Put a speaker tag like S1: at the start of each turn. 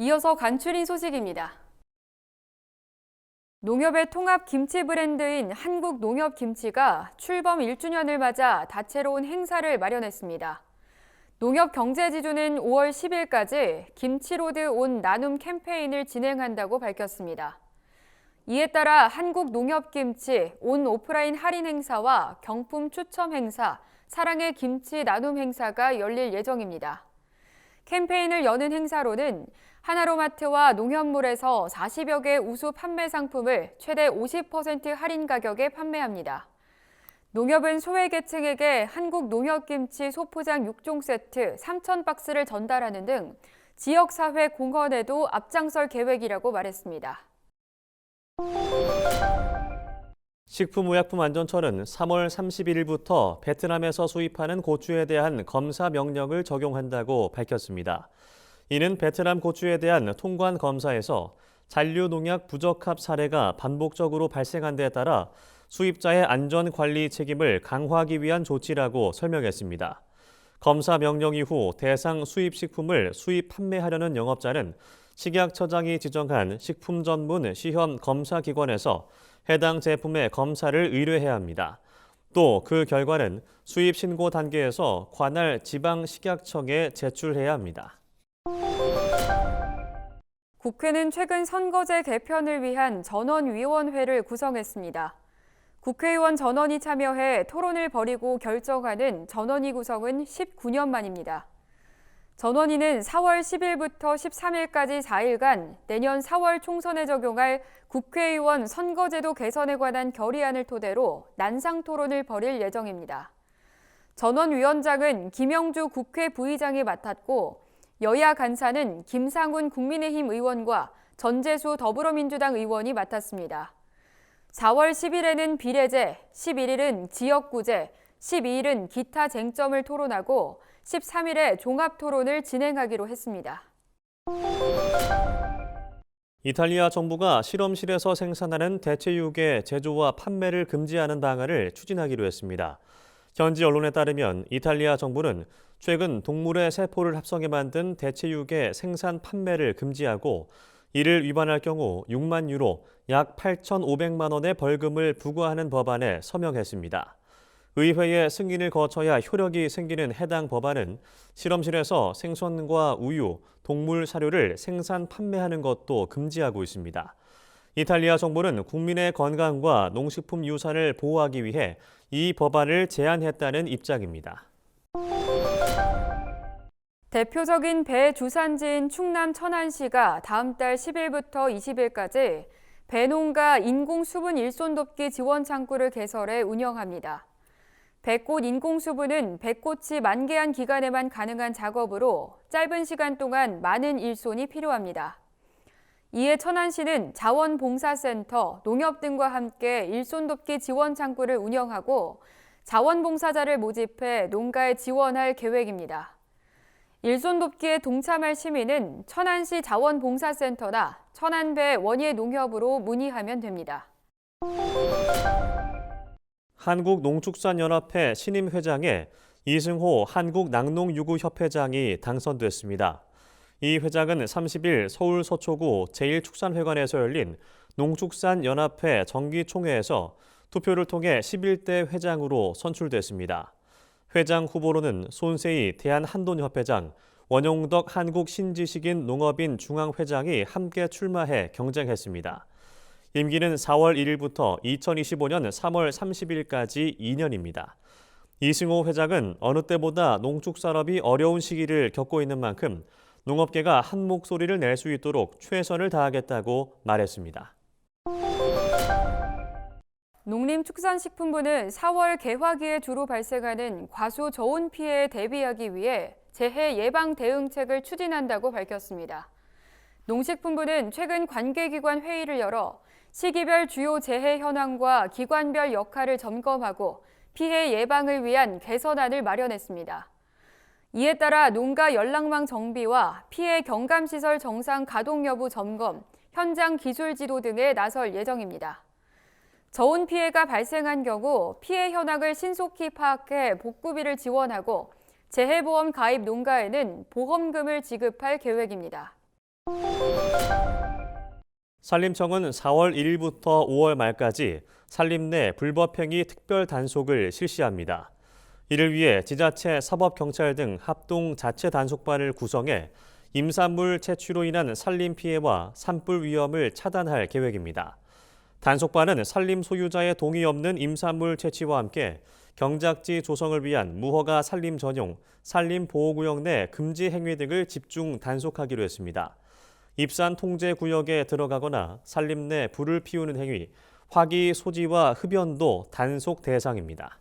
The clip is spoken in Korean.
S1: 이어서 간추린 소식입니다. 농협의 통합 김치 브랜드인 한국 농협 김치가 출범 1주년을 맞아 다채로운 행사를 마련했습니다. 농협 경제지주는 5월 10일까지 김치로드 온 나눔 캠페인을 진행한다고 밝혔습니다. 이에 따라 한국 농협 김치 온 오프라인 할인 행사와 경품 추첨 행사, 사랑의 김치 나눔 행사가 열릴 예정입니다. 캠페인을 여는 행사로는 하나로마트와 농협몰에서 40여 개 우수 판매 상품을 최대 50% 할인 가격에 판매합니다. 농협은 소외계층에게 한국 농협김치 소포장 6종 세트 3천 박스를 전달하는 등 지역사회 공헌에도 앞장설 계획이라고 말했습니다.
S2: 식품의약품안전처는 3월 31일부터 베트남에서 수입하는 고추에 대한 검사 명령을 적용한다고 밝혔습니다. 이는 베트남 고추에 대한 통관 검사에서 잔류 농약 부적합 사례가 반복적으로 발생한 데에 따라 수입자의 안전 관리 책임을 강화하기 위한 조치라고 설명했습니다. 검사 명령 이후 대상 수입 식품을 수입 판매하려는 영업자는 식약처장이 지정한 식품 전문 시험 검사 기관에서 해당 제품의 검사를 의뢰해야 합니다. 또 그 결과는 수입 신고 단계에서 관할 지방 식약청에 제출해야 합니다.
S1: 국회는 최근 선거제 개편을 위한 전원위원회를 구성했습니다. 국회의원 전원이 참여해 토론을 벌이고 결정하는 전원위 구성은 19년 만입니다. 전원위는 4월 10일부터 13일까지 4일간 내년 4월 총선에 적용할 국회의원 선거제도 개선에 관한 결의안을 토대로 난상 토론을 벌일 예정입니다. 전원위원장은 김영주 국회 부의장이 맡았고 여야 간사는 김상훈 국민의힘 의원과 전재수 더불어민주당 의원이 맡았습니다. 4월 10일에는 비례제, 11일은 지역구제, 12일은 기타 쟁점을 토론하고 13일에 종합 토론을 진행하기로 했습니다.
S2: 이탈리아 정부가 실험실에서 생산하는 대체육의 제조와 판매를 금지하는 방안을 추진하기로 했습니다. 현지 언론에 따르면 이탈리아 정부는 최근 동물의 세포를 합성해 만든 대체육의 생산 판매를 금지하고 이를 위반할 경우 6만 유로, 약 8,500만 원의 벌금을 부과하는 법안에 서명했습니다. 의회의 승인을 거쳐야 효력이 생기는 해당 법안은 실험실에서 생선과 우유, 동물 사료를 생산 판매하는 것도 금지하고 있습니다. 이탈리아 정부는 국민의 건강과 농식품 유산을 보호하기 위해 이 법안을 제안했다는 입장입니다.
S1: 대표적인 배 주산지인 충남 천안시가 다음 달 10일부터 20일까지 배농가 인공 수분 일손 돕기 지원 창구를 개설해 운영합니다. 배꽃 인공 수분은 배꽃이 만개한 기간에만 가능한 작업으로 짧은 시간 동안 많은 일손이 필요합니다. 이에 천안시는 자원봉사센터, 농협 등과 함께 일손 돕기 지원 창구를 운영하고 자원봉사자를 모집해 농가에 지원할 계획입니다. 일손 돕기에 동참할 시민은 천안시 자원봉사센터나 천안배 원예 농협으로 문의하면 됩니다.
S2: 한국농축산연합회 신임 회장에 이승호 한국낙농유구협회장이 당선됐습니다. 이 회장은 30일 서울 서초구 제1축산회관에서 열린 농축산연합회 정기총회에서 투표를 통해 11대 회장으로 선출됐습니다. 회장 후보로는 손세희 대한한돈협회장, 원용덕 한국신지식인 농업인 중앙회장이 함께 출마해 경쟁했습니다. 임기는 4월 1일부터 2025년 3월 30일까지 2년입니다. 이승호 회장은 어느 때보다 농축산업이 어려운 시기를 겪고 있는 만큼 농업계가 한 목소리를 낼 수 있도록 최선을 다하겠다고 말했습니다.
S1: 농림축산식품부는 4월 개화기에 주로 발생하는 과수 저온 피해에 대비하기 위해 재해 예방 대응책을 추진한다고 밝혔습니다. 농식품부는 최근 관계기관 회의를 열어 시기별 주요 재해 현황과 기관별 역할을 점검하고 피해 예방을 위한 개선안을 마련했습니다. 이에 따라 농가 연락망 정비와 피해 경감시설 정상 가동 여부 점검, 현장 기술 지도 등에 나설 예정입니다. 저온 피해가 발생한 경우 피해 현황을 신속히 파악해 복구비를 지원하고 재해보험 가입 농가에는 보험금을 지급할 계획입니다.
S2: 산림청은 4월 1일부터 5월 말까지 산림 내 불법행위 특별 단속을 실시합니다. 이를 위해 지자체, 사법경찰 등 합동 자체 단속반을 구성해 임산물 채취로 인한 산림 피해와 산불 위험을 차단할 계획입니다. 단속반은 산림 소유자의 동의 없는 임산물 채취와 함께 경작지 조성을 위한 무허가 산림 전용 산림 보호구역 내 금지 행위 등을 집중 단속하기로 했습니다. 입산 통제 구역에 들어가거나 산림 내 불을 피우는 행위, 화기 소지와 흡연도 단속 대상입니다.